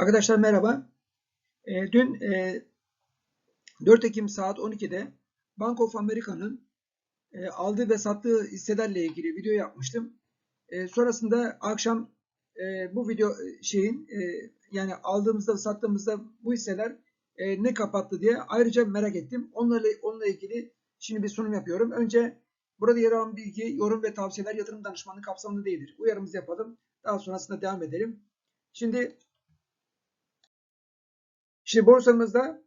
Arkadaşlar merhaba. E, dün e, 4 Ekim saat 12'de Bank of America'nın e, aldığı ve sattığı hisselerle ilgili video yapmıştım. E, sonrasında akşam e, bu video e, şeyin e, yani aldığımızda sattığımızda bu hisseler e, ne kapattı diye ayrıca merak ettim. Onlarla onunla ilgili şimdi bir sunum yapıyorum. Önce burada yer alan bilgi, yorum ve tavsiyeler yatırım danışmanlığı kapsamında değildir. Uyarımızı yapalım. Daha sonrasında devam edelim. Şimdi Şimdi borsamızda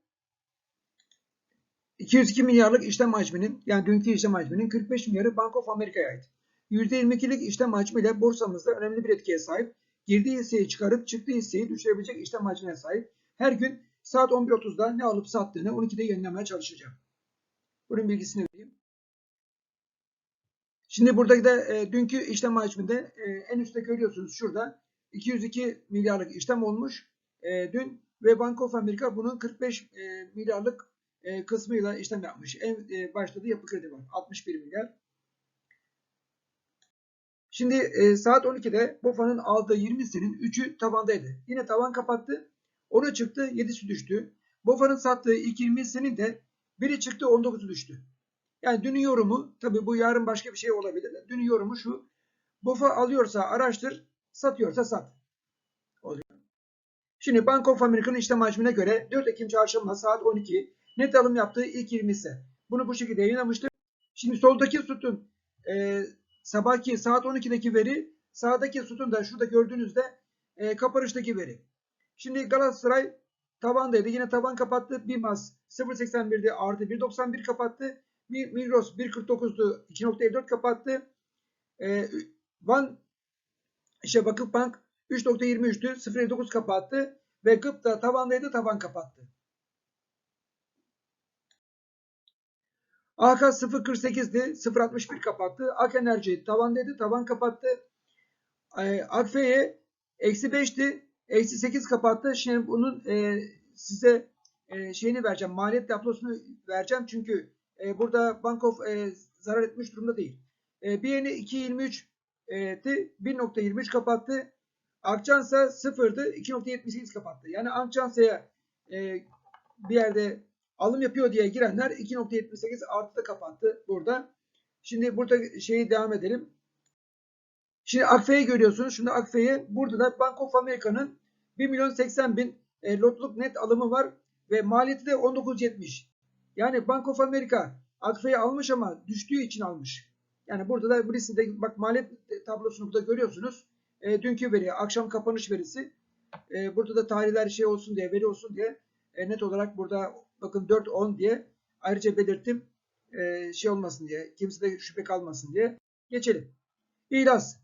202 milyarlık işlem hacminin yani dünkü işlem hacminin 45 milyarı Bank of America'ya ait. %22'lik işlem hacmiyle borsamızda önemli bir etkiye sahip. Girdiği hisseyi çıkarıp çıktığı hisseyi düşürebilecek işlem hacmine sahip. Her gün saat 11.30'da ne alıp sattığını 12'de yayınlamaya çalışacağım. Bunun bilgisini vereyim. Şimdi buradaki de e, dünkü işlem hacminde e, en üstte görüyorsunuz şurada 202 milyarlık işlem olmuş e, dün ve Bank of America bunun 45 e, milyarlık e, kısmıyla işlem yapmış. En e, başta yapı kredi var. 61 milyar. Şimdi e, saat 12'de BOFA'nın aldığı 20 hissenin 3'ü tabandaydı. Yine tavan kapattı. Ona çıktı 7'si düştü. BOFA'nın sattığı ilk 20 hissenin de biri çıktı 19'u düştü. Yani dünün yorumu tabi bu yarın başka bir şey olabilir. Dünün yorumu şu. BOFA alıyorsa araştır, satıyorsa sat. Şimdi Bank of America'nın işlem hacmine göre 4 Ekim çarşamba saat 12 net alım yaptığı ilk 20 ise. Bunu bu şekilde yayınlamıştım. Şimdi soldaki sütun e, sabahki saat 12'deki veri sağdaki sütun da şurada gördüğünüzde e, kapanıştaki veri. Şimdi Galatasaray tabandaydı. Yine taban kapattı. BİMAS 0.81'de artı 1.91 kapattı. Migros 1.49'du 2.54 kapattı. E, Van işte Vakıfbank 3.23'tü 0.59 kapattı ve GIP da tabandaydı taban kapattı. AK 0.48'di 0.61 kapattı. AK Enerji tabandaydı taban kapattı. Akfe'ye eksi 5'ti eksi 8 kapattı. Şimdi bunun e, size e, şeyini vereceğim. Maliyet tablosunu vereceğim. Çünkü e, burada Bank of e, zarar etmiş durumda değil. E, yeni 2.23 etti. 1.23 kapattı. Akçansa sıfırdı. 2.78 kapattı. Yani Akçansa'ya e, bir yerde alım yapıyor diye girenler 2.78 artıda kapattı burada. Şimdi burada şeyi devam edelim. Şimdi Akfe'yi görüyorsunuz. Şimdi Akfe'yi burada da Bank of America'nın 1 milyon 80 bin e, lotluk net alımı var ve maliyeti de 19.70. Yani Bank of America Akfe'yi almış ama düştüğü için almış. Yani burada da bu listede bak maliyet tablosunu burada görüyorsunuz. E, dünkü veri, akşam kapanış verisi. E, burada da tarihler şey olsun diye, veri olsun diye e, net olarak burada bakın 4-10 diye ayrıca belirttim. E, şey olmasın diye, kimse de şüphe kalmasın diye. Geçelim. İlas.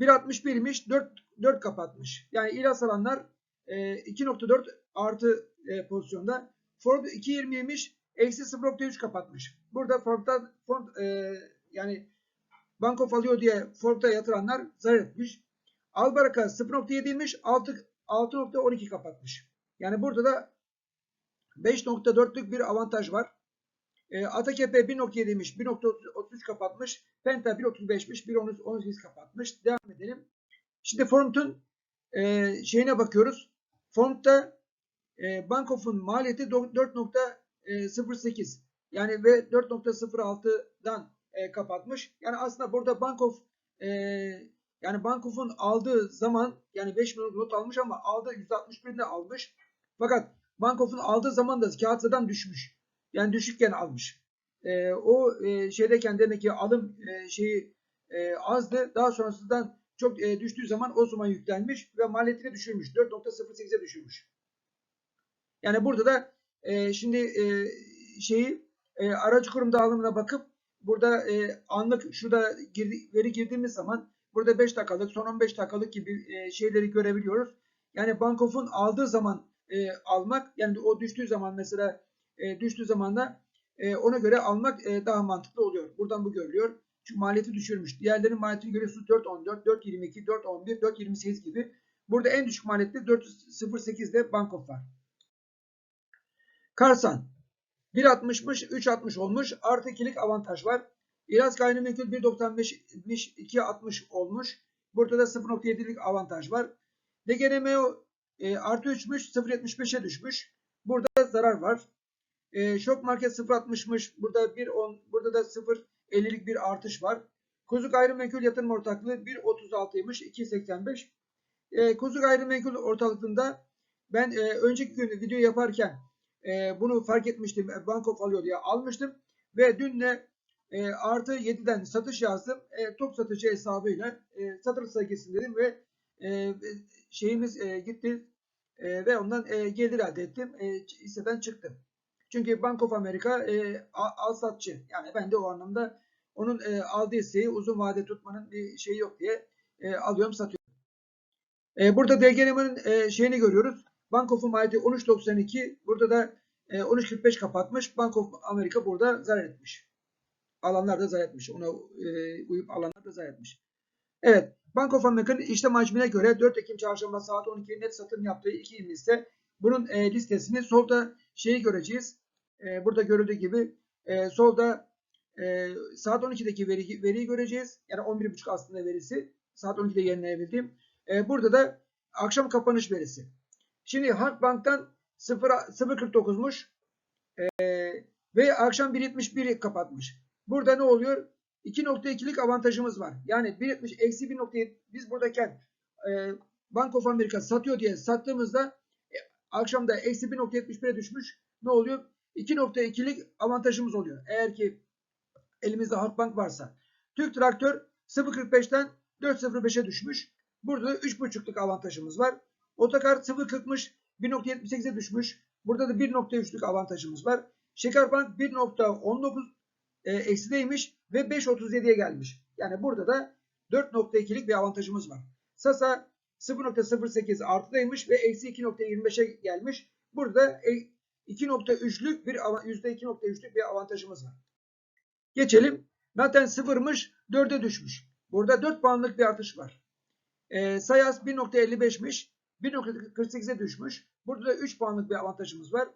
1.61'miş, 4, 4 kapatmış. Yani İlas alanlar e, 2.4 artı e, pozisyonda. Ford 2.20'ymiş, eksi 0.3 kapatmış. Burada Ford'da Ford, e, yani Bankof alıyor diye Ford'a yatıranlar zarar etmiş. Albaraka 0.7'ymiş 6.12 kapatmış. Yani burada da 5.4'lük bir avantaj var. E, Atakepe 1.7'ymiş 1.33 kapatmış. Penta 1.35'miş 1.18 kapatmış. Devam edelim. Şimdi Formt'un e, şeyine bakıyoruz. Formt'ta e, Bankof'un maliyeti 4.08 yani ve 4.06'dan e, kapatmış. Yani aslında burada Bankof e, yani Bankof'un aldığı zaman yani 5 milyon not almış ama aldığı %61'ini almış. Fakat Bankof'un aldığı zaman da kağıtsadan düşmüş. Yani düşükken almış. E, o e, şeydeyken demek ki alım e, şeyi e, azdı. Daha sonrasından çok e, düştüğü zaman o zaman yüklenmiş ve maliyetini düşürmüş. 4.08'e düşürmüş. Yani burada da e, şimdi e, şeyi e, aracı kurum dağılımına bakıp burada e, anlık şurada girdi, veri girdiğimiz zaman burada 5 dakikalık son 15 dakikalık gibi e, şeyleri görebiliyoruz. Yani Bankof'un aldığı zaman e, almak yani o düştüğü zaman mesela e, düştüğü zaman da e, ona göre almak e, daha mantıklı oluyor. Buradan bu görülüyor. Çünkü maliyeti düşürmüş. Diğerlerinin maliyetini görüyorsunuz 4.14, 4.22, 4.11, 4.28 gibi. Burada en düşük maliyetli 4.08'de Bankof var. Karsan 1.60'mış 3.60 olmuş. Artı 2'lik avantaj var. İraz gayrimenkul 1.95 2.60 olmuş. Burada da 0.7'lik avantaj var. DGNMO e, artı 3'müş 0.75'e düşmüş. Burada zarar var. E, şok market 0.60'mış. Burada 1.10 burada da 0.50'lik bir artış var. Kuzu gayrimenkul yatırım ortaklığı 1.36'ymış 2.85. E, Kuzu gayrimenkul ortaklığında ben e, önceki gün video yaparken e, bunu fark etmiştim. E, Banko alıyor diye almıştım. Ve dün de e, artı 7'den satış yazdım. E, top satıcı hesabıyla e, satırsa gitsin dedim ve e, şeyimiz e, gitti e, ve ondan e, gelir elde ettim. E, hisseden çıktım. Çünkü Bank of America e, al satçı. Yani ben de o anlamda onun e, aldığı hisseyi uzun vade tutmanın bir şeyi yok diye e, alıyorum satıyorum. E, burada DGNM'nin e, şeyini görüyoruz. Bank of America 13.92 burada da e, 13.45 kapatmış. Bank of America burada zarar etmiş. Alanlar da zarar etmiş. Ona e, uyup alanlar da zarar etmiş. Evet. Bank of America'nın işlem hacmine göre 4 Ekim çarşamba saat 12 net satım yaptığı 2 ise bunun e, listesini solda şeyi göreceğiz. E, burada görüldüğü gibi e, solda e, saat 12'deki veri, veriyi göreceğiz. Yani 11.30 aslında verisi. Saat 12'de yayınlayabildiğim. E, burada da akşam kapanış verisi. Şimdi Halkbank'tan 0.49'muş e, ve akşam 1.71'i kapatmış. Burada ne oluyor? 2.2'lik avantajımız var. Yani 1.70 eksi 1.7 biz buradayken e, Bank of America satıyor diye sattığımızda e, akşamda eksi 1.71'e düşmüş. Ne oluyor? 2.2'lik avantajımız oluyor. Eğer ki elimizde Halkbank varsa. Türk Traktör 0.45'ten 4.05'e düşmüş. Burada da 3.5'luk avantajımız var. Otokar 0.40'mış 1.78'e düşmüş. Burada da 1.3'lük avantajımız var. Şekerbank 1.19 e, eksideymiş ve 5.37'ye gelmiş. Yani burada da 4.2'lik bir avantajımız var. Sasa 0.08 artıdaymış ve eksi 2.25'e gelmiş. Burada 2.3'lük bir %2.3'lük bir avantajımız var. Geçelim. Zaten sıfırmış 4'e düşmüş. Burada 4 puanlık bir artış var. E, Sayas 1.55'miş. 1.48'e düşmüş. Burada da 3 puanlık bir avantajımız var.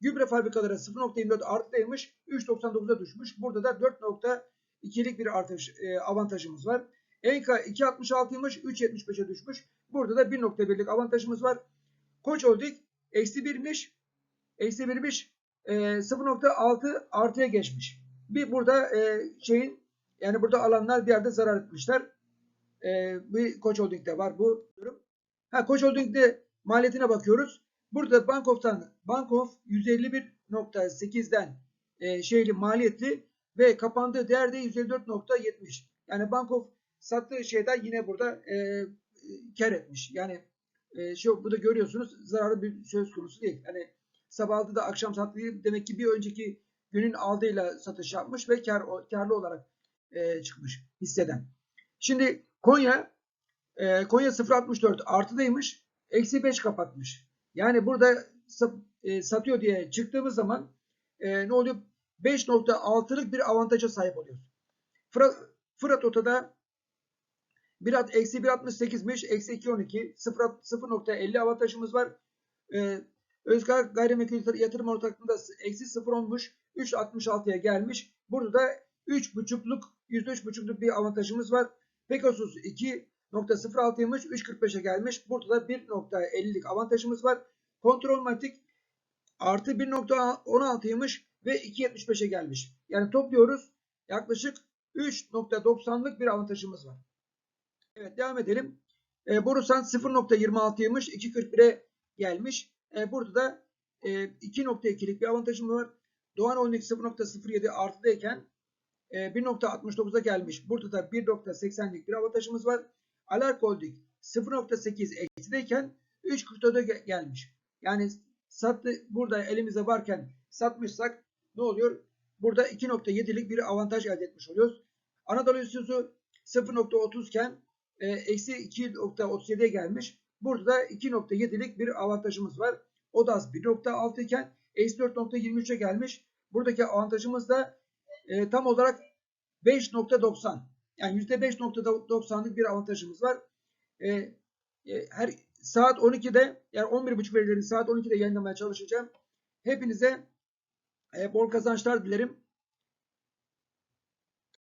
Gübre fabrikaları 0.24 artıdaymış. 3.99'a düşmüş. Burada da 4.2'lik bir artış e, avantajımız var. Enka 2.66'ymış. 3.75'e düşmüş. Burada da 1.1'lik avantajımız var. Koç Holding eksi 1'miş. Eksi 1'miş. E, 0.6 artıya geçmiş. Bir burada e, şeyin yani burada alanlar bir yerde zarar etmişler. E, bir Koç Holding'de var bu durum. Ha Koç Holding'de maliyetine bakıyoruz. Burada Bankov'tan Bankov 151.8'den e, şeyli maliyetli ve kapandığı değerde 154.70. Yani Bankov sattığı şeyden yine burada e, kar etmiş. Yani e, şu burada görüyorsunuz zararı bir söz konusu değil. Yani sabah aldı da akşam sattı demek ki bir önceki günün aldığıyla satış yapmış ve kar, karlı olarak e, çıkmış hisseden. Şimdi Konya e, Konya 0.64 artıdaymış. Eksi 5 kapatmış. Yani burada e, satıyor diye çıktığımız zaman e, ne oluyor? 5.6'lık bir avantaja sahip oluyoruz. Fırat, Fırat Ota'da bir at, eksi 1.68'miş. Eksi 2.12. 0.50 avantajımız var. E, Özkar gayrimenkul yatırım ortaklığında eksi 0.10'muş. 3.66'ya gelmiş. Burada da 3.5'luk %3.5'luk bir avantajımız var. Pegasus 2.06'ymış. 3.45'e gelmiş. Burada da 1.50'lik avantajımız var. Kontrol matik artı 1.16'ymış ve 2.75'e gelmiş. Yani topluyoruz. Yaklaşık 3.90'lık bir avantajımız var. Evet devam edelim. E, Borusan 0.26'ymış. 2.41'e gelmiş. E, burada da e, 2.2'lik bir avantajımız var. Doğan Holding 0.07 artıdayken e, 1.69'a gelmiş. Burada da 1.80'lik bir avantajımız var. Alark Holding 0.8 eksideyken 3.44'e gelmiş. Yani sattı burada elimize varken satmışsak ne oluyor? Burada 2.7'lik bir avantaj elde etmiş oluyoruz. Anadolu Üssüzü 0.30 iken e, eksi 2.37'ye gelmiş. Burada da 2.7'lik bir avantajımız var. ODAS 1.6 iken eksi 4.23'e gelmiş. Buradaki avantajımız da e, tam olarak 5.90. Yani %5.90'lık bir avantajımız var. E, e, her saat 12'de yani 11.30 verilerini saat 12'de yayınlamaya çalışacağım. Hepinize e, bol kazançlar dilerim.